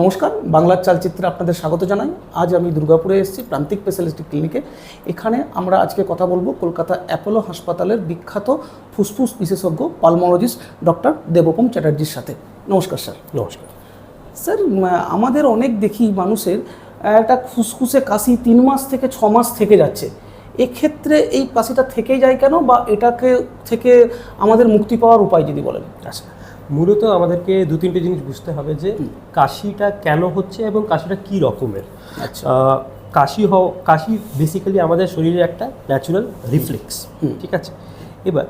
নমস্কার বাংলার চালচিত্রে আপনাদের স্বাগত জানাই। আজ আমি দুর্গাপুরে এসেছি প্রান্তিক স্পেশালিস্ট ক্লিনিকে এখানে আমরা আজকে কথা বলব কলকাতা অ্যাপোলো হাসপাতালের বিখ্যাত ফুসফুস বিশেষজ্ঞ পালমোলজিস্ট ডক্টর দেবপম চ্যাটার্জির সাথে। নমস্কার স্যার। নমস্কার। স্যার আমাদের অনেক দেখি মানুষের একটা ফুসফুসে কাশি তিন মাস থেকে ছ মাস থেকে যাচ্ছে। এক্ষেত্রে এই কাশিটা থেকে যায় কেন? বা এটাকে থেকে আমাদের মুক্তি পাওয়ার উপায় যদি বলেন। আচ্ছা মূলত আমাদেরকে দু তিনটে জিনিস বুঝতে হবে যে কাশিটা কেন হচ্ছে এবং কাশিটা কি রকমের? আচ্ছা। কাশি হও কাশি বেসিক্যালি আমাদের শরীরের একটা ন্যাচুরাল রিফ্লেক্স ঠিক আছে? এবার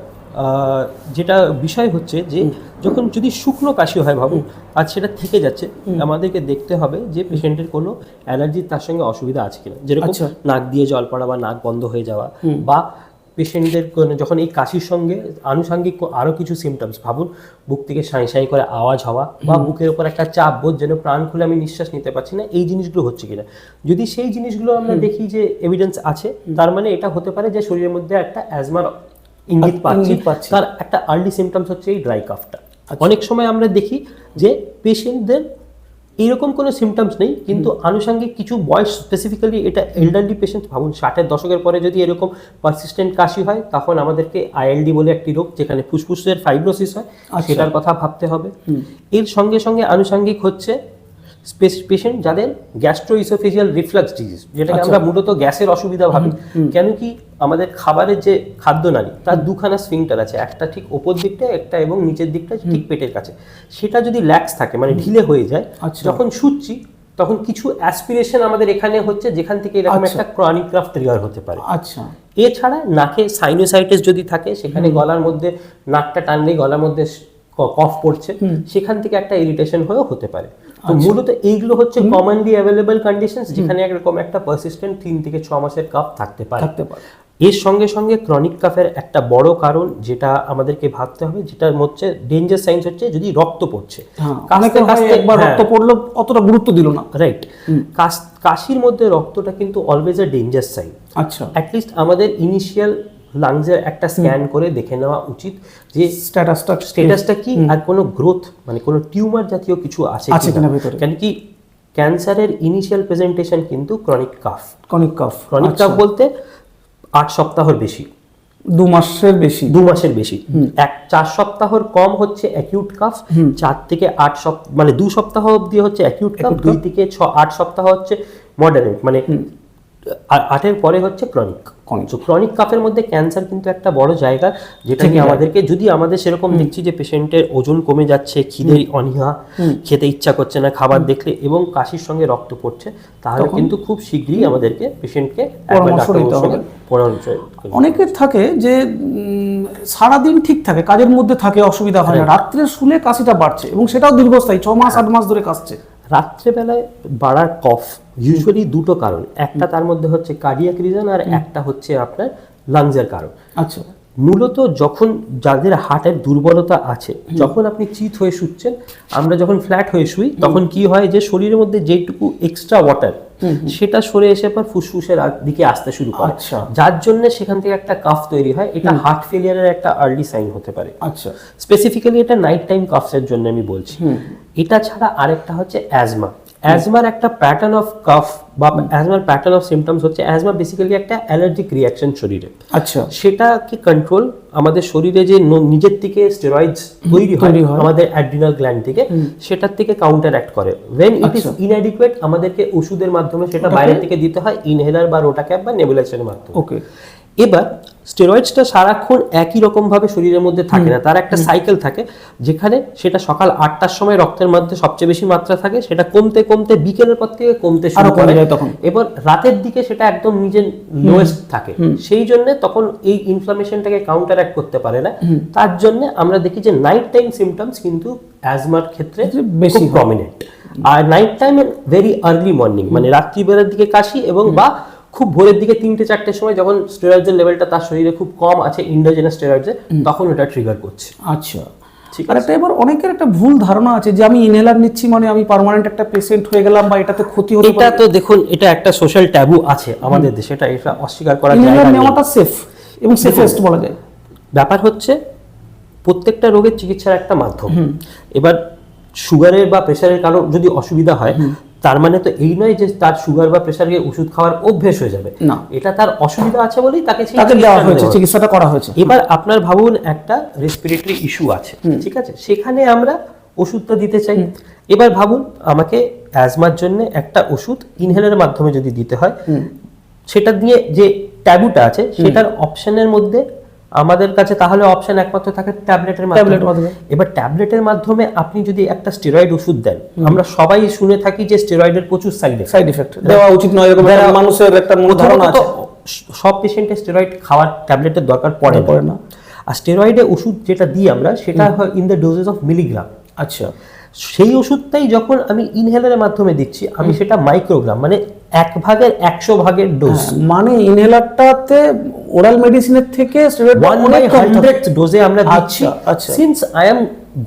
যেটা বিষয় হচ্ছে যে যখন যদি শুকনো কাশি হয় ভাবুন আর সেটা থেকে যাচ্ছে আমাদেরকে দেখতে হবে যে পেশেন্টের কোনো অ্যালার্জির তার সঙ্গে অসুবিধা আছে কিনা। যেরকম আচ্ছা। নাক দিয়ে জল পড়া বা নাক বন্ধ হয়ে যাওয়া বা পেশেন্টদের যখন এই কাশির সঙ্গে আনুষঙ্গিক আরও কিছু সিমটমস ভাবুন বুক থেকে সাঁই সাঁই করে আওয়াজ হওয়া বা বুকের ওপর একটা চাপ বোধ যেন প্রাণ খুলে আমি নিঃশ্বাস নিতে পারছি না এই জিনিসগুলো হচ্ছে কিনা? যদি সেই জিনিসগুলো আমরা দেখি যে এভিডেন্স আছে তার মানে এটা হতে পারে যে শরীরের মধ্যে একটা অ্যাজমার ইঙ্গিত পাচ্ছি। ইঙ্গিত পাচ্ছি। তার একটা আর্লি সিমটমস হচ্ছে এই ড্রাই কাফটা অনেক সময় আমরা দেখি যে পেশেন্টদের এরকম কোনো সিমটমস নেই কিন্তু আনুষাঙ্গিক কিছু বয়স স্পেসিফিক্যালি এটা এল্ডারলি পেশেন্ট ভাবুন ষাটের দশকের পরে যদি এরকম পারসিস্টেন্ট কাশি হয় তখন আমাদেরকে আইএলডি বলে একটি রোগ যেখানে ফুসফুসের ফাইব্রোসিস হয় সেটার কথা ভাবতে হবে। এর সঙ্গে সঙ্গে আনুষঙ্গিক হচ্ছে পেশেন্ট যাদের গ্যাস্ট্রো ইসোফেজিয়াল রিফ্লাক্স ডিজিজ যেটাকে আমরা মূলত গ্যাসের অসুবিধা ভাবি। কেন কি আমাদের খাবারের যে খাদ্য নালী তার দুখানা স্ফিংটার আছে একটা ঠিক ওপর দিকটা একটা এবং নিচের দিকটা ঠিক পেটের কাছে। সেটা যদি ল্যাক্স থাকে মানে ঢিলে হয়ে যায় আচ্ছা। যখন শুচ্ছি তখন কিছু অ্যাসপিরেশন আমাদের এখানে হচ্ছে যেখান থেকে এরকম আচ্ছা। একটা ক্রনিক গ্রাফ ট্রিগার হতে পারে। আচ্ছা। এছাড়া নাকে সাইনোসাইটিস যদি থাকে সেখানে গলার মধ্যে নাকটা টানলে গলার মধ্যে কফ পড়ছে সেখান থেকে একটা ইরিটেশন হয়েও হতে পারে। তো আচ্ছা। মূলত এইগুলো হচ্ছে কমনলি অ্যাভেলেবল কন্ডিশনস যেখানে এরকম একটা পারসিস্টেন্ট তিন থেকে ছ মাসের কাপ থাকতে পারে। থাকতে পারে। এর সঙ্গে সঙ্গে ক্রনিক কাফের একটা বড় কারণ যেটা আমাদেরকে ভাবতে হবে যেটার হচ্ছে ডেঞ্জার সাইন্স হচ্ছে যদি রক্ত পড়ছে। হ্যাঁ কাশতে কাশতে- একবার হ্যাঁ। রক্ত পড়ল অতটা গুরুত্ব দিল না। রাইট কাশির মধ্যে রক্তটা কিন্তু অলওয়েজ এ ডেঞ্জার সাইন আচ্ছা। অ্যাটলিস্ট আমাদের ইনিশিয়াল লাংসের একটা স্ক্যান করে দেখে নেওয়া উচিত যে স্ট্যাটাসটা স্টেটাসটা কি আর কোনো গ্রোথ মানে কোনো টিউমার জাতীয় কিছু আছে কিনা। ভেতরে। কেন কি ক্যান্সারের ইনিশিয়াল প্রেজেন্টেশন কিন্তু chronic cough chronic cough chronic cough বলতে আট সপ্তাহর বেশি। দু মাসের বেশি? দু মাসের বেশি। এক চার সপ্তাহর কম হচ্ছে অ্যাকিউট কাফ চার থেকে আট সপ্তাহ মানে দু সপ্তাহ অবধি হচ্ছে অ্যাকিউট কাফ দুই থেকে ছ আট সপ্তাহ হচ্ছে মডারেট মানে আটের পরে হচ্ছে ক্রনিক। তো ক্রনিক কাফের মধ্যে ক্যান্সার কিন্তু একটা বড় জায়গা যেটা কি আমাদেরকে যদি আমাদের সেরকম দেখছি যে পেশেন্টের ওজন কমে যাচ্ছে খিদে অনীহা খেতে ইচ্ছা করছে না খাবার দেখলে এবং কাশির সঙ্গে রক্ত পড়ছে তাহলে কিন্তু খুব শীঘ্রই আমাদেরকে পেশেন্টকে পরামর্শ নিতে হবে। পরামর্শ অনেকের থাকে যে উম, সারাদিন ঠিক থাকে কাজের মধ্যে থাকে অসুবিধা হয় না রাত্রে শুলে কাশিটা বাড়ছে এবং সেটাও দীর্ঘস্থায়ী ছ মাস আট মাস ধরে কাশছে। রাত্রেবেলায় বাড়ার কফ ইউজুয়ালি দুটো কারণ। একটা তার মধ্যে হচ্ছে কার্ডিয়াক রিজন আর একটা হচ্ছে আপনার লাংসের কারণ। আচ্ছা। মূলত যখন যাদের হার্টের দুর্বলতা আছে যখন আপনি চিত হয়ে শুচ্ছেন আমরা যখন ফ্ল্যাট হয়ে শুই তখন কি হয় যে শরীরের মধ্যে যেটুকু এক্সট্রা ওয়াটার সেটা সরে এসে পর ফুসফুসের দিকে আসতে শুরু করে। আচ্ছা। যার জন্য সেখান থেকে একটা কাফ তৈরি হয়। এটা হার্ট ফেলিয়ারের একটা আর্লি সাইন হতে পারে। আচ্ছা। স্পেসিফিক্যালি এটা নাইট টাইম কাফসের জন্য আমি বলছি। এটা ছাড়া আরেকটা হচ্ছে অ্যাজমা অ্যাজমার একটা প্যাটার্ন অফ কাফ বা অ্যাজমার প্যাটার্ন অফ সিমটমস হচ্ছে অ্যাজমা বেসিক্যালি একটা অ্যালার্জিক রিয়াকশন শরীরে। আচ্ছা। সেটাকে কন্ট্রোল আমাদের শরীরে যে নিজের থেকে স্টেরয়েডস তৈরি হয় আমাদের অ্যাড্রিনাল গ্ল্যান্ড থেকে সেটার থেকে কাউন্টার অ্যাক্ট করে ওয়েন ইট ইজ। ইনঅ্যাডিকুয়েট আমাদেরকে ওষুধের মাধ্যমে সেটা বাইরে থেকে দিতে হয় ইনহেলার বা রোটা রোটাক্যাপ বা নেবুলাইজারের মাধ্যমে। ওকে এবার স্টেরয়েডসটা সারাক্ষণ একই রকম ভাবে শরীরের মধ্যে থাকে না তার একটা সাইকেল থাকে যেখানে সেটা সকাল আটটার সময় রক্তের মধ্যে সবচেয়ে বেশি মাত্রা থাকে সেটা কমতে কমতে বিকেলের পর থেকে কমতে শুরু করে। তখন। এবার রাতের দিকে সেটা একদম নিজের লোয়েস্ট থাকে। সেই জন্য তখন এই ইনফ্লামেশনটাকে কাউন্টার অ্যাক্ট করতে পারে না। তার জন্য আমরা দেখি যে নাইট টাইম সিমটমস কিন্তু অ্যাজমার ক্ষেত্রে বেশি বেশি প্রমিনেন্ট আর night time very early morning মানে রাত্রিবেলার দিকে কাশি এবং বা খুব ভোরের দিকে তিনটে চারটের সময় যখন স্টেরয়েডের লেভেলটা তার শরীরে খুব কম আছে ইন্ডোজেনাস স্টেরয়েডের তখন ওটা ট্রিগার করছে। আচ্ছা। ঠিক আর একটা এবার অনেকের একটা ভুল ধারণা আছে যে আমি ইনহেলার নিচ্ছি মানে আমি পার্মানেন্ট একটা পেশেন্ট হয়ে গেলাম বা এটাতে ক্ষতি হতে এটা তো দেখুন এটা একটা সোশ্যাল ট্যাবু আছে আমাদের দেশে এটা এটা অস্বীকার জায়গা ইনহেলার নেই। নেওয়াটা সেফ এবং সেফেস্ট বলা যায়। ব্যাপার হচ্ছে প্রত্যেকটা রোগের চিকিৎসার একটা মাধ্যম। এবার সুগারের বা প্রেশারের কারও যদি অসুবিধা হয় তার মানে তো এই নয় যে তার সুগার বা প্রেশারের ওষুধ খাওয়ার অভ্যেস হয়ে যাবে। না। এটা তার অসুবিধা আছে বলেই তাকে তাকে দেওয়া হয়েছে চিকিৎসাটা করা হয়েছে। এবার আপনার ভাবুন একটা রেসপিরেটরি ইস্যু আছে ঠিক আছে? সেখানে আমরা ওষুধটা দিতে চাই। এবার ভাবুন আমাকে অ্যাজমার জন্য একটা ওষুধ ইনহেলের মাধ্যমে যদি দিতে হয় সেটা দিয়ে যে ট্যাবুটা আছে সেটার অপশনের মধ্যে আমাদের কাছে তাহলে অপশন একমাত্র থাকে ট্যাবলেটের মাধ্যমে। এবার ট্যাবলেটের মাধ্যমে আপনি যদি একটা স্টেরয়েড ওষুধ দেন আমরা সবাই শুনে থাকি যে স্টেরয়েডের প্রচুর সাইড সাইড এফেক্ট দেওয়া উচিত নয় এরকম মানুষের একটা মূল ধারণা আছে। সব পেশেন্টের স্টেরয়েড খাওয়ার ট্যাবলেটের দরকার পড়ে। পড়ে না। আর স্টেরয়েডে ওষুধ যেটা দিই আমরা সেটা হয় in the doses of milligram আচ্ছা। সেই ওষুধটাই যখন আমি ইনহেলারের মাধ্যমে দিচ্ছি আমি সেটা মাইক্রোগ্রাম মানে এক ভাগের একশো ভাগের ডোজ মানে ইনহেলারটাতে ওরাল মেডিসিনের থেকে ডোজে আমরা দিচ্ছি। আচ্ছা, আচ্ছা। Since I am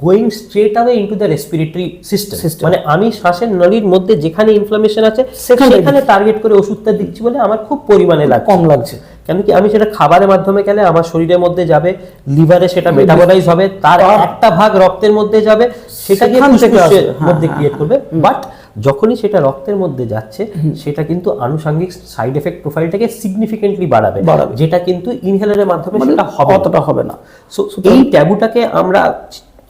going straight away into the respiratory system System. মানে আমি শ্বাসের নলীর মধ্যে যেখানে ইনফ্লামেশন আছে সেখানে টার্গেট করে ওষুধটা দিচ্ছি বলে আমার খুব পরিমাণে লাগছে। কম লাগছে। কেন কি আমি সেটা খাবারের মাধ্যমে গেলে আমার শরীরের মধ্যে যাবে লিভারে সেটা মেটাবলাইজ হবে তার একটা ভাগ রক্তের মধ্যে যাবে সেটা গিয়ে ফুসফুসের আসবে। হ্যাঁ, মধ্যে হ্যাঁ, ক্রিয়েট করবে। বাট যখনই সেটা রক্তের মধ্যে যাচ্ছে সেটা কিন্তু আনুষঙ্গিক সাইড এফেক্ট প্রোফাইলটাকে সিগনিফিকেন্টলি বাড়াবে। বাড়াবে। যেটা কিন্তু ইনহেলারের মাধ্যমে মানে সেটা হবে অতটা হবে না। সো এই ট্যাবুটাকে আমরা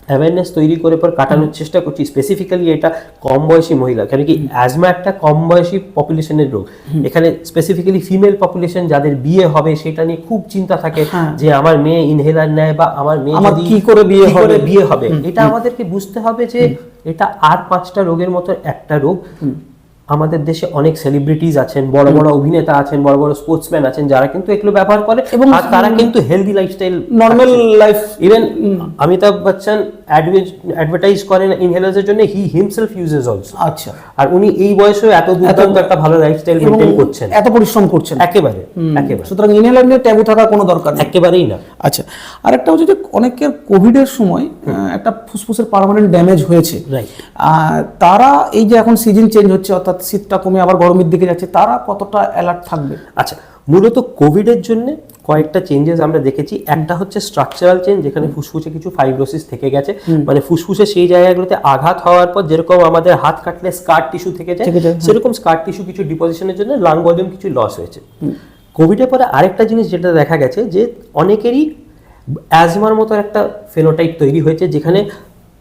অ্যাওয়ারনেস তৈরি করে পর কাটানোর চেষ্টা করছি। স্পেসিফিক্যালি এটা কম বয়সী মহিলা কেন কি অ্যাজমা একটা কম বয়সী পপুলেশনের রোগ। এখানে স্পেসিফিক্যালি ফিমেল পপুলেশন যাদের বিয়ে হবে সেটা নিয়ে খুব চিন্তা থাকে হ্যাঁ। যে আমার মেয়ে ইনহেলার নেয় বা আমার মেয়ে যদি কি করে বিয়ে হবে? বিয়ে হবে? এটা আমাদেরকে বুঝতে হবে যে এটা আর পাঁচটা রোগের মতো একটা রোগ। আমাদের দেশে অনেক সেলিব্রিটিজ আছেন বড় বড় অভিনেতা আছেন বড় বড় স্পোর্টসম্যান আছেন যারা কিন্তু এগুলো ব্যবহার করে এবং তারা কিন্তু healthy lifestyle normal life even Amitabh Bachchan advertise করেন ইনহেলার্স এর জন্য হি হিমসেলফ ইউজেস অলসো আচ্ছা। আর উনি এই বয়সেও এত দুর্দান্ত একটা ভালো লাইফস্টাইল মেনটেন করছেন। এত পরিশ্রম করছেন। একেবারে একেবারে। সুতরাং ইনহেলার নিয়ে ট্যাবু থাকা কোনো দরকার নেই। একেবারেই না। আচ্ছা আরেকটা হচ্ছে যে অনেকের কোভিডের সময় একটা ফুসফুসের পার্মানেন্ট ড্যামেজ হয়েছে। রাইট আর তারা এই যে এখন সিজন চেঞ্জ হচ্ছে অর্থাৎ শীতটা কমে আবার গরমের দিকে যাচ্ছে তারা কতটা অ্যালার্ট থাকবে? আচ্ছা মূলত কোভিডের জন্য কয়েকটা চেঞ্জেস আমরা দেখেছি। একটা হচ্ছে স্ট্রাকচারাল চেঞ্জ যেখানে ফুসফুসে কিছু ফাইব্রোসিস থেকে গেছে। মানে ফুসফুসে সেই জায়গাগুলোতে আঘাত হওয়ার পর যেরকম আমাদের হাত কাটলে স্কার টিস্যু থেকে যায়। সেরকম স্কার টিস্যু কিছু ডিপোজিশনের জন্য লাং ভলিউম কিছু লস হয়েছে। কোভিডের পরে আরেকটা জিনিস যেটা দেখা গেছে যে অনেকেরই অ্যাজমার মতো একটা ফেনোটাইপ তৈরি হয়েছে যেখানে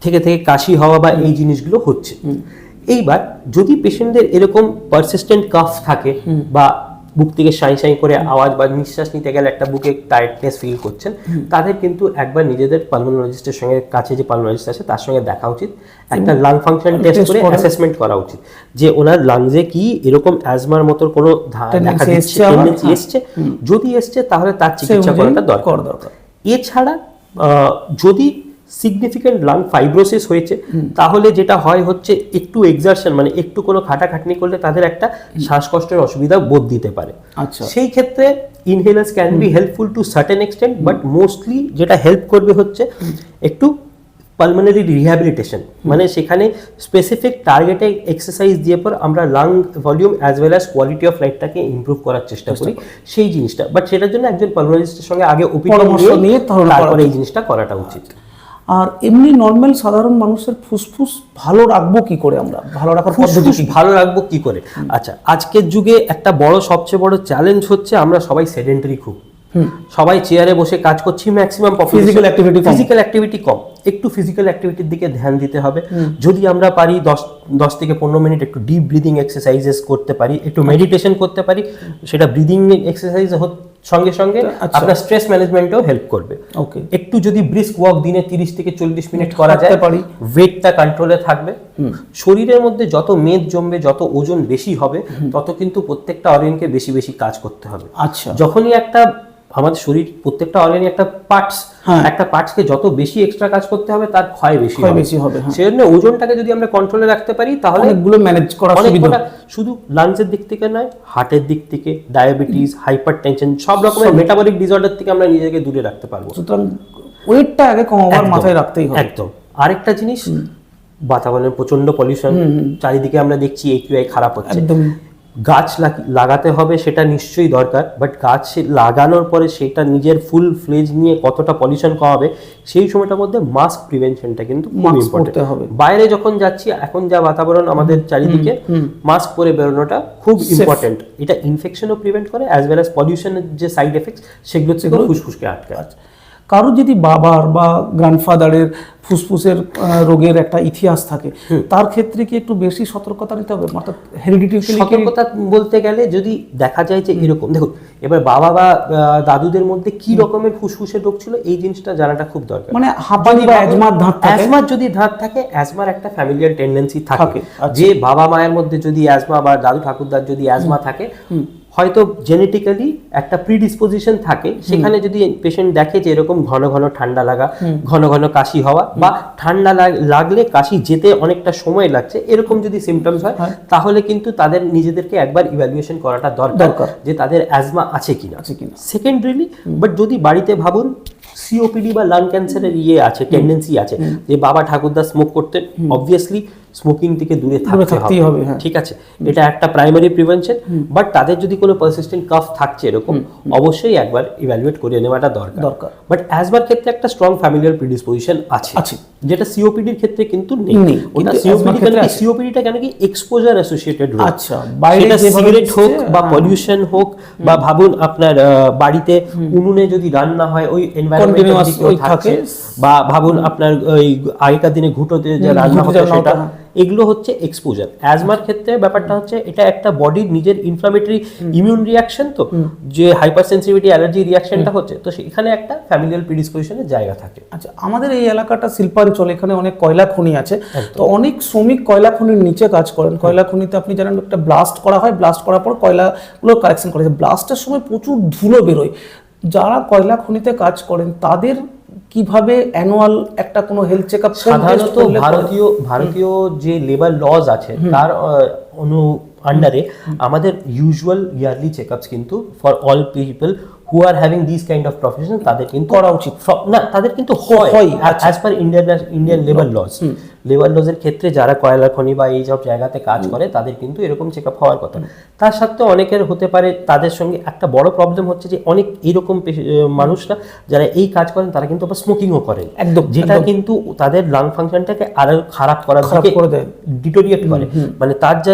থেকে থেকে কাশি হওয়া বা এই জিনিসগুলো হচ্ছে। এইবার যদি পেশেন্টদের এরকম পারসিস্টেন্ট কাফ থাকে বা বুক থেকে সাই সাই করে আওয়াজ বা নিঃশ্বাস নিতে গেলে একটা বুকে টাইটনেস ফিল করছেন তাদের কিন্তু একবার নিজেদের পালমোনোলজিস্টের সঙ্গে কাছে যে পালমোনোলজিস্ট আছে তার সঙ্গে দেখা উচিত। একটা লাং ফাংশন টেস্ট করে অ্যাসেসমেন্ট করা উচিত যে ওনার লাংজে কি এরকম অ্যাজমার মতো কোনো দেখা দিচ্ছে এসছে হ্যাঁ। এসছে। যদি এসছে তাহলে তার চিকিৎসা করাটা দরকার। দরকার। এছাড়া যদি সিগনিফিক্যান্ট লাং ফাইব্রোসিস হয়েছে তাহলে যেটা হয় হচ্ছে একটু এক্সারশন মানে একটু কোনো খাটাখাটনি করলে তাদের একটা শ্বাসকষ্টের অসুবিধা বোধ দিতে পারে। আচ্ছা। সেই ক্ষেত্রে inhalers can be helpful to certain extent but mostly যেটা হেল্প করবে হচ্ছে একটু পালমোনারি রিহ্যাবিলিটেশন মানে সেখানে স্পেসিফিক টার্গেটে এক্সারসাইজ দিয়ে পর আমরা lung volume as well as quality of লাইফটাকে ইমপ্রুভ করার চেষ্টা করি। সেই জিনিসটা বাট সেটার জন্য একজন পালমোনারিস্টের সঙ্গে আগে ওপিনিয়ন নিয়ে নিয়ে তারপরে এই জিনিসটা করাটা উচিত। আর এমনি নর্মাল সাধারণ মানুষের ফুসফুস ভালো রাখব কি করে আমরা? ভালো রাখার পদ্ধতি কি? ভালো রাখব কি করে? আচ্ছা আজকের যুগে একটা বড় সবচেয়ে বড় চ্যালেঞ্জ হচ্ছে আমরা সবাই সেডেন্টারি খুব। সবাই চেয়ারে বসে কাজ করছি maximum physical activity physical activity কম। একটু ফিজিক্যাল অ্যাক্টিভিটির দিকে ধ্যান দিতে হবে। যদি আমরা পারি দশ দশ থেকে পনেরো মিনিট একটু ডিপ ব্রিদিং এক্সারসাইজেস করতে পারি একটু মেডিটেশন করতে পারি সেটা ব্রিদিং এক্সারসাইজ সঙ্গে সঙ্গে আচ্ছা। আপনার স্ট্রেস ম্যানেজমেন্টও হেল্প করবে। ওকে একটু যদি ব্রিস্ক ওয়াক দিনে তিরিশ থেকে চল্লিশ মিনিট করা যায় পারি। ওয়েটটা কন্ট্রোলে থাকবে। শরীরের মধ্যে যত মেদ জমবে যত ওজন বেশি হবে তত কিন্তু প্রত্যেকটা অরিয়নকে বেশি বেশি কাজ করতে হবে। আচ্ছা। যখনই একটা আমাদের শরীর প্রত্যেকটা অর্গানই একটা পার্টস হ্যাঁ। একটা পার্টসকে যত বেশি এক্সট্রা কাজ করতে হবে তার ক্ষয় বেশি ক্ষয় বেশি হবে, হ্যাঁ। সেজন্য ওজনটাকে যদি আমরা কন্ট্রোলে রাখতে পারি তাহলে অনেকগুলো ম্যানেজ করা সুবিধা। শুধু লাংসের দিক থেকে নয় হার্টের দিক থেকে ডায়াবেটিস হাইপার টেনশন সব রকমের মেটাবলিক ডিসঅর্ডার থেকে আমরা নিজেকে দূরে রাখতে পারব। সুতরাং ওয়েটটা আগে কমাবার মাথায় রাখতেই হবে। একদম। আরেকটা জিনিস বাতাবরণের প্রচণ্ড পলিউশন চারিদিকে আমরা দেখছি একিউআই খারাপ হচ্ছে। গাছ লাগাতে হবে সেটা নিশ্চয়ই দরকার বাট গাছ লাগানোর পরে সেটা নিজের ফুল ফ্লেজ নিয়ে কতটা পলিউশন কমাবে সেই সময়টার মধ্যে মাস্ক প্রিভেনশনটা কিন্তু হবে। বাইরে যখন যাচ্ছি এখন যা বাতাবরণ আমাদের চারিদিকে মাস্ক পরে বেরোনোটা খুব ইম্পর্টেন্ট এটা ইনফেকশনও প্রিভেন্ট করে অ্যাজ ওয়েল অ্যাজ পলিউশনের যে সাইড এফেক্টস সেগুলো থেকে ফুসফুসকে আটকায়। কারও যদি বাবার বা গ্র্যান্ডফাদারের ফুসফুসের রোগের একটা ইতিহাস থাকে তার ক্ষেত্রে কি একটু বেশি সতর্কতা নিতে হবে? অর্থাৎ হেরিডিটি সতর্কতা বলতে গেলে যদি দেখা যায় যে এরকম দেখুন এবার বাবা বা দাদুদের মধ্যে কি রকমের ফুসফুসের রোগ ছিল এই জিনিসটা জানাটা খুব দরকার। মানে হাঁপানি বা অ্যাজমার ধাত থাকে? অ্যাজমার যদি ধাত থাকে অ্যাজমার একটা ফ্যামিলিয়ার টেন্ডেন্সি থাকে। থাকে, আচ্ছা। যে বাবা মায়ের মধ্যে যদি অ্যাজমা বা দাদু ঠাকুরদার যদি অ্যাজমা থাকে হয়তো জেনেটিক্যালি একটা প্রিডিসপোজিশন থাকে। সেখানে যদি পেশেন্ট দেখে যে এরকম ঘন ঘন ঠান্ডা লাগা ঘন ঘন কাশি হওয়া বা ঠান্ডা লাগলে কাশি যেতে অনেকটা সময় লাগছে এরকম যদি সিমটমস হয় তাহলে কিন্তু তাদের নিজেদেরকে একবার ইভ্যালুয়েশন করাটা দরকার। যে তাদের অ্যাজমা আছে কিনা। আছে কিনা। সেকেন্ডারিলি বাট যদি বাড়িতে ভাবুন সিওপিডি বা লাং ক্যান্সারের ইয়ে আছে টেন্ডেন্সি আছে যে বাবা ঠাকুরদা স্মোক করতেন অবভিয়াসলি স্মোকিং থেকে দূরে থাকতে থাকতেই হবে, হ্যাঁ। ঠিক আছে? এটা একটা প্রাইমারি প্রিভেনশন বাট তাদের যদি কোনো পারসিস্টেন্ট কাফ থাকছে এরকম অবশ্যই একবার ইভ্যালুয়েট করে নেওয়াটা দরকার। দরকার। বাট অ্যাজমার ক্ষেত্রে একটা স্ট্রং ফ্যামিলিয়ার প্রিডিসপোজিশন আছে। আছে। যেটা সিওপিডির ক্ষেত্রে কিন্তু নেই। ওটা সিওপিডি কেন ক্ষেত্রে কি। সিওপিডিটা কেন কি? এক্সপোজার অ্যাসোসিয়েটেড রোগ। আচ্ছা, বাইরে সিগারেট হোক বা হ্যাঁ। পলিউশন হোক বা ভাবুন আপনার বাড়িতে উনুনে যদি রান্না হয় ওই এনভায়রনমেন্ট Continuous থাকে। বা ভাবুন আপনার ওই আগেকার দিনে ঘুটোতে যে রান্না হতো সেটা হ্যাঁ। এগুলো হচ্ছে এক্সপোজার অ্যাজমার ক্ষেত্রে ব্যাপারটা হচ্ছে এটা একটা বডির নিজের ইনফ্লামেটরি ইমিউন রিয়াকশন তো যে হাইপার সেন্সিটিভিটি অ্যালার্জি রিয়াকশনটা হচ্ছে। তো সেখানে একটা ফ্যামিলিয়াল প্রিডিসপোজিশনের জায়গা থাকে। আচ্ছা আমাদের এই এলাকাটা শিল্পাঞ্চল এখানে অনেক কয়লা খনি আছে। তো অনেক শ্রমিক কয়লা খনির নিচে কাজ করেন। কয়লা খনিতে আপনি জানেন একটা ব্লাস্ট করা হয় ব্লাস্ট করার পর কয়লাগুলো কালেকশন করা। যায় ব্লাস্টের সময় প্রচুর ধুলো বেরোয়। যারা কয়লা খনিতে কাজ করেন তাদের কীভাবে অ্যানুয়াল একটা কোনো হেলথ চেক আপ সাধারণত ভারতীয় ভারতীয় যে লেবার লজ আছে তার অনু আন্ডারে আমাদের ইউজুয়াল ইয়ারলি চেকআপস কিন্তু for all people who are having this kind of profession তাদের কিন্তু করা উচিত। না তাদের কিন্তু হয়। As per Indian Indian labour laws labour লজের ক্ষেত্রে যারা কয়লা খনি বা এই সব জায়গাতে কাজ করে তাদের কিন্তু এরকম চেক আপ হওয়ার কথা। তার সত্ত্বেও অনেকের হতে পারে তাদের সঙ্গে একটা বড় প্রবলেম হচ্ছে যে অনেক এরকম মানুষরা যারা এই কাজ করেন তারা কিন্তু আবার স্মোকিংও করেন। একদম, যেটা কিন্তু তাদের লাং ফাংশনটাকে আরও খারাপ করার খারাপ করে দেয়। ডিটোরিয়েট করে। মানে তার যে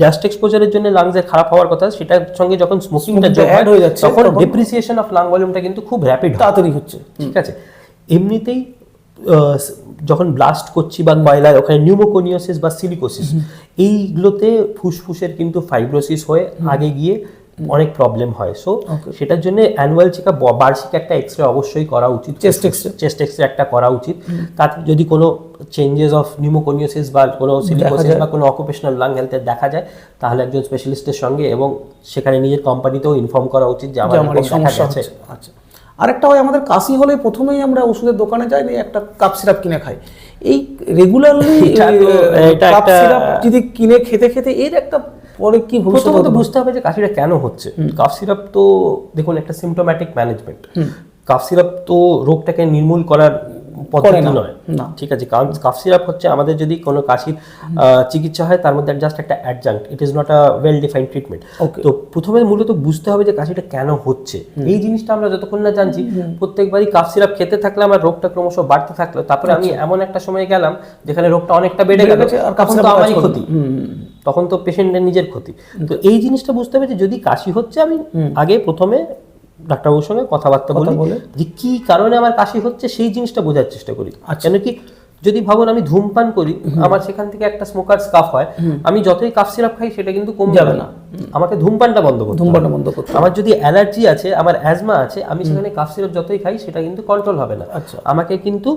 ডাস্ট এক্সপোজারের জন্য লাংসের খারাপ হওয়ার কথা সেটার সঙ্গে যখন স্মোকিংটা যোগ হয়ে যাচ্ছে, তখন ডেপ্রিসিয়েশন অফ লাং ভলিউমটা কিন্তু খুব র্যাপিড তাড়াতাড়ি হচ্ছে। ঠিক আছে? এমনিতেই যখন ব্লাস্ট করছি বা কয়লায় ওখানে নিউমোকোনিওসিস বা সিলিকোসিস এইগুলোতে ফুসফুসের কিন্তু ফাইব্রোসিস হয়ে আগে গিয়ে অনেক প্রবলেম হয়। সো সেটার জন্য অ্যানুয়াল চেক আপ বার্ষিক একটা এক্সরে অবশ্যই করা উচিত। Chest X-ray। চেস্ট এক্সরে একটা করা উচিত। তাতে যদি কোনো চেঞ্জেস অফ নিউমোকোনিওসিস বা কোনো সিলিকোসিস বা কোনো অকুপেশনাল লাং হেলথের দেখা যায় তাহলে একজন স্পেশালিস্টের সঙ্গে এবং সেখানে নিজের কোম্পানিতেও ইনফর্ম করা উচিত যে আমার সমস্যা। হচ্ছে। আচ্ছা। আরেকটা হয় আমাদের কাশি হলে প্রথমেই আমরা ওষুধের দোকানে যাই নিয়ে একটা কাপ সিরাপ কিনে খাই। এই রেগুলারলি কাপ সিরাপ যদি কিনে খেতে খেতে এর একটা পরে কি প্রথমত বুঝতে হবে যে কাশিটা কেন হচ্ছে। কাফ সিরাপ তো দেখুন একটা সিমটোম্যাটিক ম্যানেজমেন্ট কাফ সিরাপ তো রোগটাকে নির্মূল করার পদ্ধতি নয়। ঠিক আছে কারণ কাফ সিরাপ হচ্ছে আমাদের যদি কোনো কাশির চিকিৎসা হয় তার মধ্যে জাস্ট একটা adjunct it is not a well defined treatment তো প্রথমে মূলত বুঝতে হবে যে কাশিটা কেন হচ্ছে। এই জিনিসটা আমরা যতক্ষণ না জানছি প্রত্যেকবারই কাফ সিরাপ খেতে থাকলে আমার রোগটা ক্রমশ বাড়তে থাকল। তারপরে আমি এমন একটা সময় গেলাম যেখানে রোগটা অনেকটা বেড়ে গেল গেছে আর কাফ তখন তো আমারই ক্ষতি। তখন তো পেশেন্টের নিজের ক্ষতি। তো এই জিনিসটা বুঝতে হবে যে যদি কাশি হচ্ছে আমি আগে প্রথমে ডাক্তারবাবুর সঙ্গে কথাবার্তা বলি যে কি কারণে আমার কাশি হচ্ছে সেই জিনিসটা বোঝার চেষ্টা করি। আচ্ছা। কেন কি যদি ভাবুন আমি ধূমপান করি আমার সেখান থেকে একটা স্মোকার কাফ হয় আমি যতই কাফ সিরাপ খাই সেটা কিন্তু কমে যাবে না। আমাকে ধূমপানটা বন্ধ করতে ধূমপানটা বন্ধ করতে আমার যদি অ্যালার্জি আছে আমার অ্যাজমা আছে আমি সেখানে কাফ সিরাপ যতই খাই সেটা কিন্তু কন্ট্রোল হবে না। আচ্ছা। আমাকে কিন্তু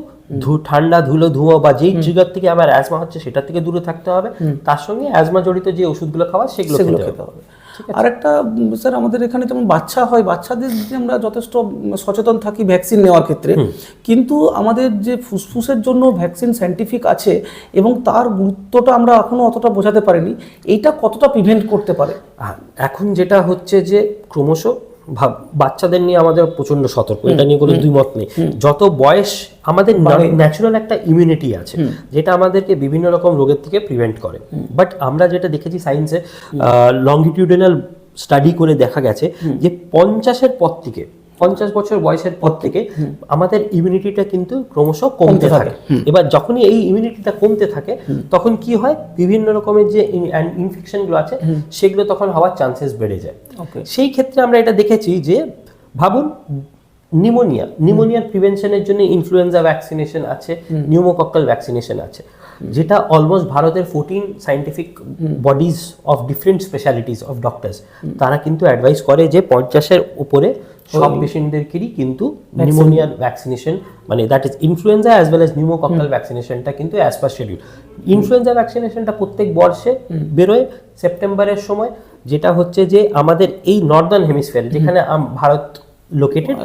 ঠান্ডা ধুলো ধুঁয়ো বা যেই ট্রিগার থেকে আমার অ্যাজমা হচ্ছে সেটা থেকে দূরে থাকতে হবে। তার সঙ্গে অ্যাজমা জড়িত যে ওষুধগুলো খাওয়া সেগুলো খেতে হবে। হবে আরেকটা স্যার আমাদের এখানে যেমন বাচ্চা হয় বাচ্চাদের যে আমরা যথেষ্ট সচেতন থাকি ভ্যাকসিন নেওয়ার ক্ষেত্রে কিন্তু আমাদের যে ফুসফুসের জন্য ভ্যাকসিন সাইন্টিফিক আছে এবং তার গুরুত্বটা আমরা এখনও অতটা বোঝাতে পারিনি এইটা কতটা প্রিভেন্ট করতে পারে? এখন যেটা হচ্ছে যে ক্রমশ বাচ্চাদের নিয়ে আমাদের প্রচণ্ড সতর্ক। এটা নিয়ে কোনো দুই মত নেই। যত বয়স আমাদের ন্যাচুরাল একটা ইমিউনিটি আছে যেটা আমাদেরকে বিভিন্ন রকম রোগের থেকে প্রিভেন্ট করে। বাট আমরা যেটা দেখেছি সায়েন্সে লংগিটিউডিনাল স্টাডি করে দেখা গেছে যে পঞ্চাশের পর থেকে পঞ্চাশ বছর বয়সের পর থেকে আমাদের ইমিউনিটিটা কিন্তু ক্রমশ কমতে থাকে। এবার যখনই এই ইমিউনিটিটা কমতে থাকে তখন কি হয়? বিভিন্ন রকমের যে ইনফেকশনগুলো আছে সেগুলো তখন হওয়ার চান্সেস বেড়ে যায়। সেই ক্ষেত্রে আমরা এটা দেখেছি যে ভাবুন নিমোনিয়া নিমোনিয়ার প্রিভেনশনের জন্য ইনফ্লুয়েঞ্জা ভ্যাকসিনেশন আছে নিউমোকক্কাল ভ্যাকসিনেশন আছে যেটা অলমোস্ট ভারতের fourteen scientific bodies of different specialities of doctors তারা কিন্তু অ্যাডভাইস করে যে পঞ্চাশের উপরে সব পেশেন্টদেরকেই কিন্তু নিউমোনিয়ার ভ্যাকসিনেশন মানে that is influenza as well as pneumococcal ভ্যাকসিনেশনটা কিন্তু অ্যাজ পার শিডিউল ইনফ্লুয়েঞ্জা ভ্যাকসিনেশনটা প্রত্যেক বর্ষে বেরোয় সেপ্টেম্বরের সময় যেটা হচ্ছে যে আমাদের এই নর্দার্ন হেমিসফিয়ার যেখানে ভারত লোকেটেড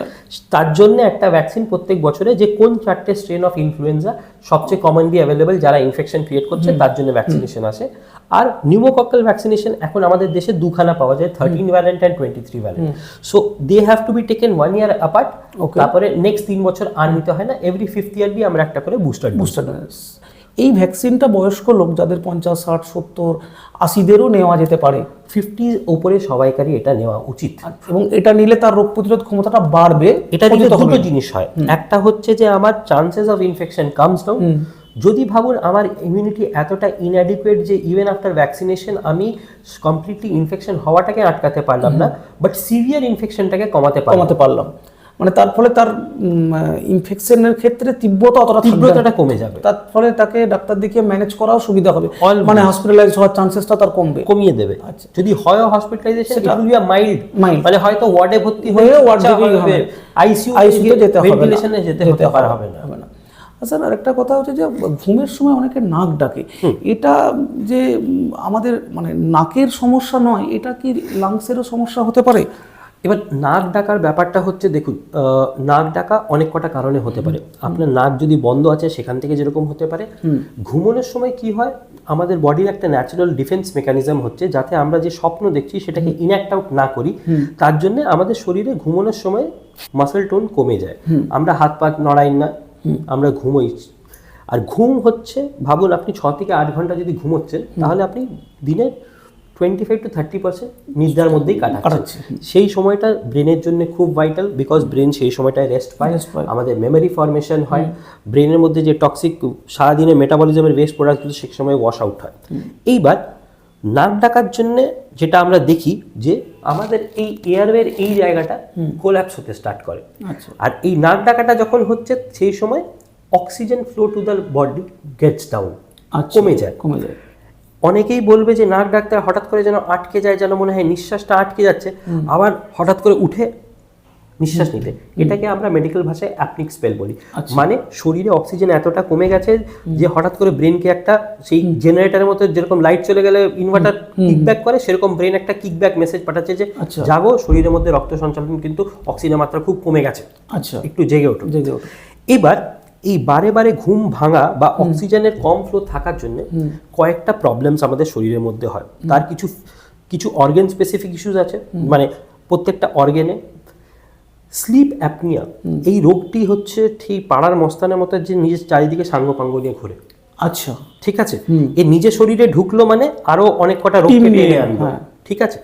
তার জন্য একটা ভ্যাকসিন প্রত্যেক বছরে যে কোন চারটে স্ট্রেন অফ ইনফ্লুয়েঞ্জা সবচেয়ে কমনলি অ্যাভেলেবল যারা ইনফেকশন ক্রিয়েট করছে তার জন্য ভ্যাকসিনেশন আসে। আর নিউমোকক্কাল ভ্যাকসিনেশন এখন আমাদের দেশে দুখানা পাওয়া যায় thirteen valent and twenty three valent so they have to be taken one year apart. তারপরে নেক্সট তিন বছর আর নিতে হয় না। এভরি ফিফথ ইয়ারলি আমরা একটা করে বুস্টার বুস্টার ডোজ এই ভ্যাকসিনটা বয়স্ক লোক যাদের পঞ্চাশ ষাট সত্তর আশিদেরও নেওয়া যেতে পারে। ফিফটির ওপরে সবাইকারই এটা নেওয়া উচিত। এবং এটা নিলে তার রোগ প্রতিরোধ ক্ষমতাটা বাড়বে। এটা নিলে দুটো জিনিস হয়। একটা হচ্ছে যে আমার chances of infection comes down যদি ভাবুন আমার ইমিউনিটি এতটা ইনঅ্যাডিকুয়েট যে ইভেন আফটার ভ্যাকসিনেশন আমি কমপ্লিটলি ইনফেকশন হওয়াটাকে আটকাতে পারলাম না বাট সিভিয়ার ইনফেকশনটাকে কমাতে কমাতে পারলাম। মানে তার ফলে তার ইনফেকশনের ক্ষেত্রে তীব্রতা অতটা তীব্রতাটা কমে যাবে। তার ফলে তাকে ডাক্তার দেখিয়ে ম্যানেজ করাও সুবিধা হবে। মানে হসপিটালাইজ হওয়ার চান্সেসটা তার কমবে। কমিয়ে দেবে। আচ্ছা। যদি হয় hospitalisation it will be mild Mild. মানে হয়তো ওয়ার্ডে ভর্তি হয়ে ওয়ার্ড হবে। আইসিইউ তে যেতে হবে না। ভেন্টিলেশনে যেতে হতে পারে। হবে না। হবে না। আচ্ছা আর একটা কথা হচ্ছে যে ঘুমের সময় অনেকে নাক ডাকে। এটা যে আমাদের মানে নাকের সমস্যা নয় এটা কি লাংসেরও সমস্যা হতে পারে? এবার নাক ডাকার ব্যাপারটা হচ্ছে দেখুন নাক ডাকা অনেক কটা কারণে হতে পারে। আপনার নাক যদি বন্ধ আছে সেখান থেকে যেরকম হতে পারে। ঘুমানোর সময় কি হয়? আমাদের বডির একটা ন্যাচারাল ডিফেন্স মেকানিজম হচ্ছে যাতে আমরা যে স্বপ্ন দেখছি সেটাকে ইনঅ্যাক্ট আউট না করি। তার জন্য আমাদের শরীরে ঘুমানোর সময় মাসেল টোন কমে যায়। আমরা হাত পা নড়াই না। আমরা ঘুমোই। আর ঘুম হচ্ছে ভাবুন আপনি ছ থেকে আট ঘণ্টা যদি ঘুমোচ্ছেন তাহলে আপনি দিনে twenty five to thirty percent নিদ্রার মধ্যেই কাটাচ্ছি। সেই সময়টা ব্রেনের জন্য খুব ভাইটাল বিকজ ব্রেন সেই সময়টায় রেস্ট পায়। আমাদের মেমোরি ফরমেশন হয়। ব্রেনের মধ্যে যে টক্সিক সারাদিনে মেটাবলিজমের ওয়েস্ট প্রোডাক্টগুলো সেই সময় ওয়াশ আউট হয় এইবার নাক ডাকার জন্য যেটা আমরা দেখি যে আমাদের এই এয়ারওয়ের এই জায়গাটা কোল্যাপস হতে স্টার্ট করে। আচ্ছা। আর এই নাক ডাকাটা যখন হচ্ছে সেই সময় oxygen flow to the body gets down কমে যায়। কমে যায়। অনেকেই বলবে যে নাক ডাক্তার হঠাৎ করে যেন আটকে যায় যেন মনে হয় নিঃশ্বাসটা আটকে যাচ্ছে। আবার হঠাৎ করে উঠে নিঃশ্বাস নিতে। এটাকে আমরা মেডিকেল ভাষায় অ্যাপনিক স্পেল বলি। মানে শরীরে অক্সিজেন এতটা কমে গেছে যে হঠাৎ করে ব্রেনকে একটা সেই জেনারেটারের মতো যেরকম লাইট চলে গেলে ইনভার্টার কিকব্যাক করে সেরকম ব্রেন একটা কিকব্যাক মেসেজ পাঠাচ্ছে যে আচ্ছা। জাগো শরীরের মধ্যে রক্ত সঞ্চালন কিন্তু অক্সিজেনের মাত্রা খুব কমে গেছে। আচ্ছা। একটু জেগে ওঠো জেগে ওঠে এবার এই বারে বারে ঘুম ভাঙা বা অক্সিজেনের কম ফ্লো থাকার জন্য কয়েকটা প্রবলেমস আমাদের শরীরের মধ্যে হয়। তার কিছু কিছু অর্গেন স্পেসিফিক ইস্যুস আছে। মানে প্রত্যেকটা অর্গেনে স্লিপ অ্যাপনিয়া এই রোগটি হচ্ছে ঠিক পাড়ার মস্তানের মতো যে নিজের চারিদিকে সাঙ্গপাঙ্গ নিয়ে ঘুরে। আচ্ছা। ঠিক আছে? এ নিজের শরীরে ঢুকলো মানে আরও অনেক কটা রোগ নিয়ে, আনবে হ্যাঁ। ঠিক আছে?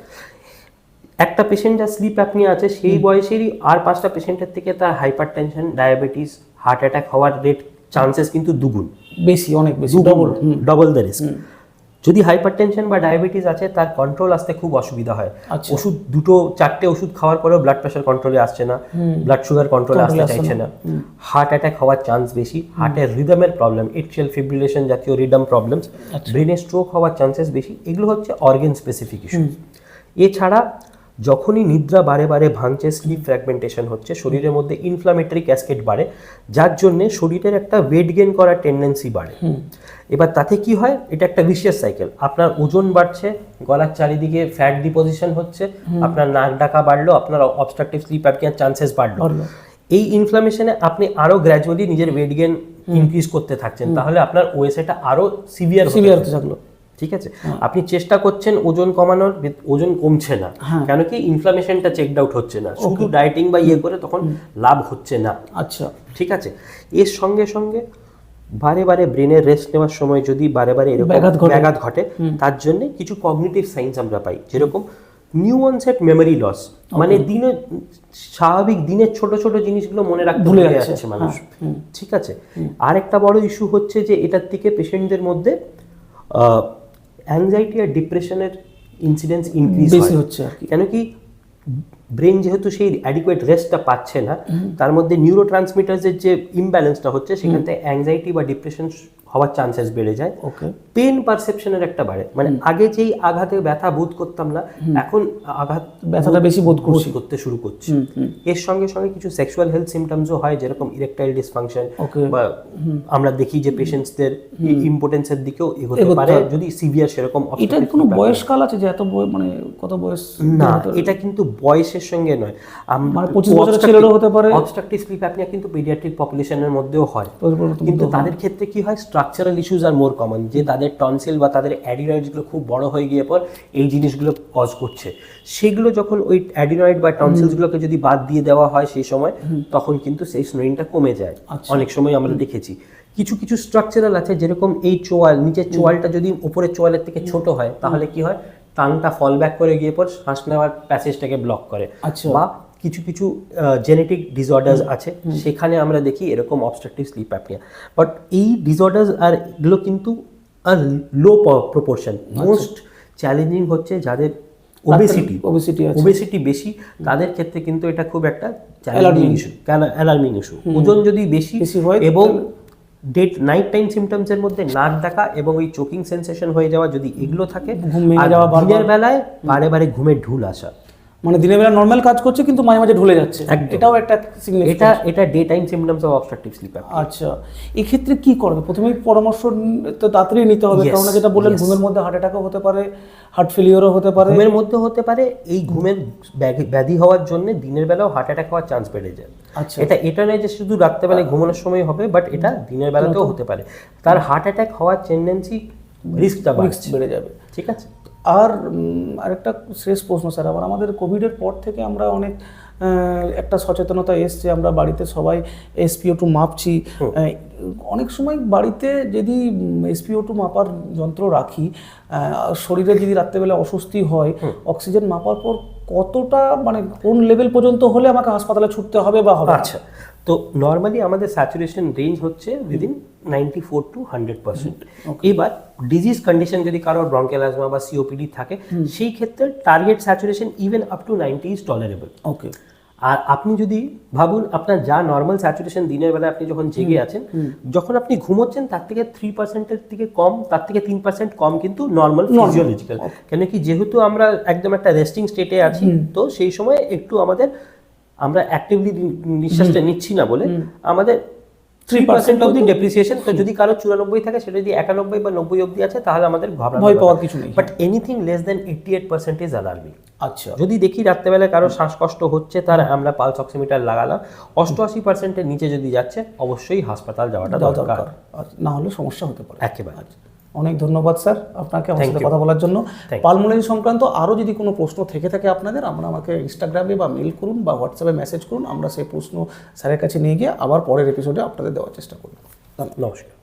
একটা পেশেন্ট যার স্লিপ অ্যাপনিয়া আছে সেই বয়সেরই আর পাঁচটা পেশেন্টের থেকে তার hypertension diabetes heart attack হওয়ার রেট চান্সেস কিন্তু দুগুণ। বেশি অনেক বেশি ডবল ডবল দ্য রিস্ক যদি হাইপার টেনশন বা ডায়াবেটিস আছে তার কন্ট্রোল আসতে খুব অসুবিধা হয়। আচ্ছা। ওষুধ দুটো চারটে ওষুধ খাওয়ার পরেও ব্লাড প্রেশার কন্ট্রোলে আসছে না ব্লাড সুগার কন্ট্রোলে আসতে আসছে চাইছে না। হার্ট অ্যাটাক হওয়ার চান্স বেশি হার্টের রিদমের প্রবলেম এট্রিয়াল ফিব্রিলেশন জাতীয় রিদম প্রবলেমস ব্রেনে স্ট্রোক হওয়ার চান্সেস বেশি এগুলো হচ্ছে অর্গেন স্পেসিফিক ইস্যু এছাড়া যখনই নিদ্রা বারে বারে ভাঙছে স্লিপ ফ্র্যাগমেন্টেশন হচ্ছে শরীরের মধ্যে ইনফ্লামেটরি ক্যাসকেট বাড়ে যার জন্য শরীরের একটা ওয়েট গেন করার টেন্ডেন্সি বাড়ে। এবার তাতে কি হয়? এটা একটা ভিশিয়াস সাইকেল আপনার ওজন বাড়ছে গলার চারিদিকে ফ্যাট ডিপোজিশন হচ্ছে আপনার নাক ডাকা বাড়লো আপনার অবস্ট্রাকটিভ স্লিপ অ্যাপনিয়ার চান্সেস বাড়লো। এই ইনফ্লামেশনে আপনি আরও গ্র্যাজুয়ালি নিজের ওয়েট গেন ইনক্রিজ করতে থাকছেন তাহলে আপনার ওয়েসেটা আরও সিভিয়ার সিভিয়ার হতে থাকল। ঠিক আছে? আপনি চেষ্টা করছেন ওজন কমানোর ওজন কমছে না। হ্যাঁ। কেন কি ইনফ্লামেশনটা চেকড আউট হচ্ছে না। শুধু ডায়েটিং বা ইয়ে করে তখন লাভ হচ্ছে না। আচ্ছা। ঠিক আছে? এর সঙ্গে সঙ্গে বারে বারে ব্রেনের রেস্ট নেওয়ার সময় যদি বারে বারে এরকম ব্যাঘাত ঘটে। তার জন্য কিছু কগনিটিভ সাইন্স আমরা পাই। যেরকম নিউ অনসেট মেমোরি লস মানে দিনে স্বাভাবিক দিনের ছোট ছোট জিনিসগুলো মনে রাখতে ভুলে যাচ্ছে। যাচ্ছে মানুষ। ঠিক আছে? আরেকটা বড় ইস্যু হচ্ছে যে এটার থেকে পেশেন্টদের মধ্যে অ্যাংজাইটি আর ডিপ্রেশনের ইনসিডেন্স ইনক্রিজ বেশি হচ্ছে আর কি। কেন কি ব্রেন যেহেতু সেই অ্যাডিকুয়েট রেস্টটা পাচ্ছে না তার মধ্যে নিউরো ট্রান্সমিটার্সের যে ইমব্যালেন্সটা হচ্ছে সেখান থেকে অ্যাংজাইটি বা ডিপ্রেশন হওয়ার চান্সেস বেড়ে যায়। ওকে পেন পারসেপশনের একটা বাড়ে। মানে আগে যেই আঘাতে ব্যথা বোধ করতাম না এখন আঘাত ব্যথাটা বেশি বোধ করছি। করতে শুরু করছি। এর সঙ্গে সঙ্গে কিছু সেক্সুয়াল হেলথ সিমটমসও হয় যেরকম ইরেকটাইল ডিসফাংশন. বা আমরা দেখি যে পেশেন্টসদের ইম্পোর্টেন্সের দিকেও এগোতে পারে। যদি সিভিয়ার সেরকম এটা কোনো বয়সকাল আছে যে এত মানে কত বয়স না এটা কিন্তু বয়সের সঙ্গে নয়। আম- মানে 25 বছরের ছেলেরও হতে পারে। obstructive sleep apnea কিন্তু পেডিয়াট্রিক পপুলেশনের মধ্যেও হয়। কিন্তু তাদের ক্ষেত্রে কি হয়? Structural issues are more common যে তাদের টনসিল বা তাদের অ্যাডিনয়েডসগুলো খুব বড় হয়ে গিয়ে পর এই জিনিসগুলো কজ করছে। সেগুলো যখন ওই অ্যাডিনয়েড বা টনসিলসগুলোকে যদি বাদ দিয়ে দেওয়া হয় সেই সময় তখন কিন্তু সেই স্নোরিংটা কমে যায়। আচ্ছা। অনেক সময় আমরা দেখেছি। কিছু কিছু স্ট্রাকচারাল আছে যেরকম এই চোয়াল নিচের চোয়ালটা যদি উপরের চোয়ালের থেকে ছোট হয় তাহলে কি হয়? টাংটা ফল ব্যাক করে গিয়ে পর শ্বাস নেওয়ার প্যাসেজটাকে ব্লক করে। আচ্ছা। বা কিছু কিছু জেনেটিক ডিসঅর্ডার্স আছে সেখানে আমরা দেখি এরকম অবস্ট্রাকটিভ স্লিপ অ্যাপনিয়া বাট এই ডিসঅর্ডার্স আর এগুলো কিন্তু লো প্রপোর্শন মোস্ট চ্যালেঞ্জিং হচ্ছে যাদের ওবেসিটি ওবেসিটি ওবেসিটি বেশি তাদের ক্ষেত্রে কিন্তু এটা খুব একটা চ্যালেঞ্জিং ইস্যু অ্যালার্মিং ইস্যু ওজন যদি বেশি বেশি হয়, এবং ডেট নাইট টাইম সিমটমসের মধ্যে নাক দেখা এবং ওই চোকিং সেন্সেশন হয়ে যাওয়া যদি এগুলো থাকে ঘুম আর। দিনের বেলায় বারে বারে ঘুমের ঢুল আসা। মানে দিনের বেলা নর্মাল কাজ করছে কিন্তু মাঝে মাঝে ঢুলে যাচ্ছে। এটাও একটা সিগনেচার এটা এটা day time symptoms of obstructive sleep আচ্ছা। এক্ষেত্রে কি করবে? প্রথমেই পরামর্শ তো তাড়াতাড়ি নিতে হবে কারণ যেটা বললেন ঘুমের মধ্যে হার্ট অ্যাটাকও হতে পারে হার্ট ফেলিওরও হতে পারে। ঘুমের মধ্যে হতে পারে এই ঘুমের ব্যাধি- হওয়ার জন্য দিনের বেলাও হার্ট অ্যাটাক হওয়ার চান্স বেড়ে যায়। আচ্ছা। এটা এটা নয় যে শুধু রাত্রেবেলায় ঘুমানোর সময় হবে বাট এটা দিনের বেলাতেও হতে পারে। তার হার্ট অ্যাটাক হওয়ার টেন্ডেন্সি রিস্কটা বেড়ে যাবে। ঠিক আছে? আর আরেকটা শেষ প্রশ্ন স্যার আবার আমাদের কোভিডের পর থেকে আমরা অনেক একটা সচেতনতা এসছে আমরা বাড়িতে সবাই এসপিও টু মাপছি। অনেক সময় বাড়িতে যদি এসপিও টু মাপার যন্ত্র রাখি শরীরে যদি রাত্রেবেলা অস্বস্তি হয় অক্সিজেন মাপার পর কতটা মানে কোন লেভেল পর্যন্ত হলে আমাকে হাসপাতালে ছুটতে হবে বা হবে আচ্ছা। তো নর্মালি আমাদের স্যাচুরেশন রেঞ্জ হচ্ছে within ninety four to hundred percent এবার ডিজিজ কন্ডিশন যদি কারোর ব্রঙ্কেল অ্যাজমা বা সিওপিডি থাকে সেই ক্ষেত্রে target saturation even up to ninety is tolerable okay আর আপনি যদি ভাবুন আপনার যা নর্মাল স্যাচুরেশন দিনের বেলা আপনি যখন জেগে আছেন যখন আপনি ঘুমোচ্ছেন তার থেকে থ্রি পার্সেন্টের থেকে কম তার থেকে তিন পার্সেন্ট কম কিন্তু নর্মাল ফিজিওলজিক্যাল কেন কি যেহেতু আমরা একদম একটা রেস্টিং স্টেটে আছি তো সেই সময় একটু আমাদের আমরা অ্যাক্টিভলি নিঃশ্বাসটা নিচ্ছি না বলে আমাদের থ্রি পার্সেন্ট অব্দি ডেপ্রিসিয়েশন তো যদি কারও চুরানব্বই থাকে সেটা যদি একানব্বই বা নব্বই অব্দি আছে তাহলে আমাদের ভয় পাওয়ার কিছু নেই। But anything less than eighty eight percent is alarming আচ্ছা। যদি দেখি রাত্রেবেলায় কারও শ্বাসকষ্ট হচ্ছে তার আমরা পালস অক্সিমিটার লাগালাম অষ্টআশি পার্সেন্টের নিচে যদি যাচ্ছে অবশ্যই হাসপাতাল যাওয়াটা দরকার। দরকার। আচ্ছা, না হলে সমস্যা হতে পারে। একেবারে। আচ্ছা, অনেক ধন্যবাদ স্যার আপনাকে আমার সাথে কথা বলার জন্য। পালমোলিন পালমোনারি সংক্রান্ত আরও যদি কোনো প্রশ্ন থেকে থাকে আপনাদের আমরা আমাকে ইনস্টাগ্রামে বা মেল করুন বা হোয়াটসঅ্যাপে মেসেজ করুন আমরা সেই প্রশ্ন স্যারের কাছে নিয়ে গিয়ে আবার পরের এপিসোডে আপনাদের দেওয়ার চেষ্টা করব। নমস্কার।